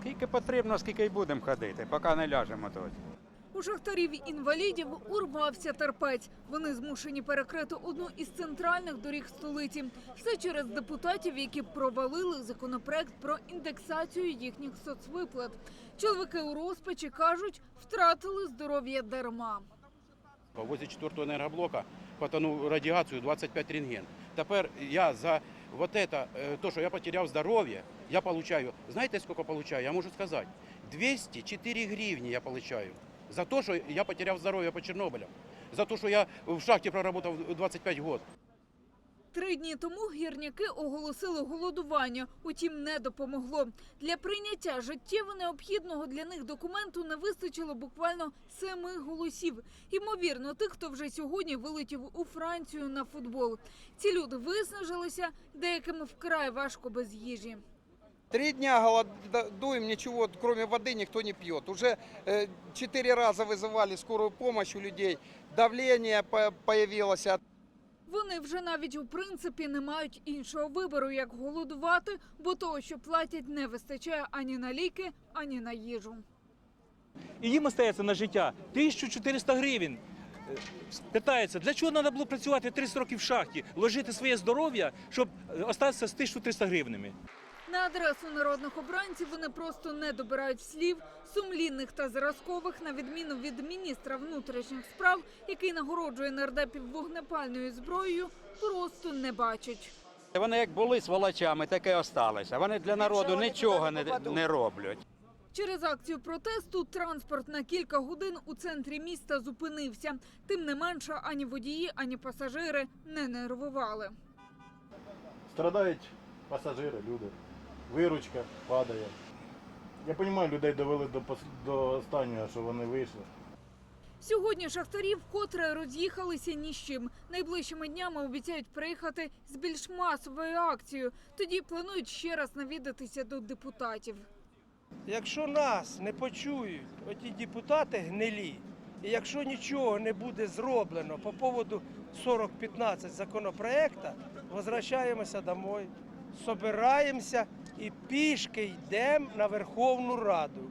Скільки потрібно, скільки й будемо ходити, поки не ляжемо тут. У шахтарів-інвалідів урвався терпець. Вони змушені перекрити одну із центральних доріг столиці. Все через депутатів, які провалили законопроект про індексацію їхніх соцвиплат. Чоловіки у розпачі кажуть, втратили здоров'я дарма. Возле четвертого энергоблока потонув радіацію 25 рентген. Тепер я за вот это, е, то, що я потеряв здоров'я, я получаю, знаєте, сколько получаю? Я можу сказати, 204 гривні я получаю. За те, що я потеряв здоров'я по Чорнобилю. За те, що я в шахті проработав 25 років. Три дні тому гірняки оголосили голодування, утім не допомогло. Для прийняття життєво необхідного для них документу не вистачило буквально семи голосів. Ймовірно, тих, хто вже сьогодні вилетів у Францію на футбол. Ці люди виснажилися, деяким вкрай важко без їжі. Три дня голодуем, ничего, кроме воды, никто не пьет. Уже э, четыре раза вызывали скорую помощь у людей, давление по- появилось. Вони вже навіть у принципі не мають іншого вибору, як голодувати, бо того, що платять, не вистачає ані на ліки, ані на їжу. і їм остається на життя 1400 гривень. Е, Питається, для чого треба було працювати 30 років в шахті, вложити своє здоров'я, щоб е, остатися з 1300 гривнами. На адресу народних обранців вони просто не добирають слів, сумлінних та зразкових, на відміну від міністра внутрішніх справ, який нагороджує нардепів вогнепальною зброєю, просто не бачать. Вони як були сволочами, так і осталися. Вони для народу нічого не, не роблять. Через акцію протесту транспорт на кілька годин у центрі міста зупинився. Тим не менше, ані водії, ані пасажири не нервували. Страдають пасажири, люди. Виручка падає. Я розумію, людей довели до, пос- до останнього, що вони вийшли. Сьогодні шахтарі вкотре роз'їхалися ні з чим. Найближчими днями обіцяють приїхати з більш масовою акцією. Тоді планують ще раз навідатися до депутатів. Якщо нас не почують оті депутати гнилі, і якщо нічого не буде зроблено по поводу 40-15 законопроекта, возвращаємося домой, собираємося і пішки йдемо на Верховну Раду.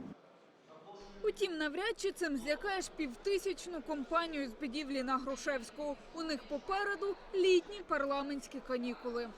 Утім, навряд чи цим злякаєш півтисячну компанію з будівлі на Грушевського. У них попереду літні парламентські канікули.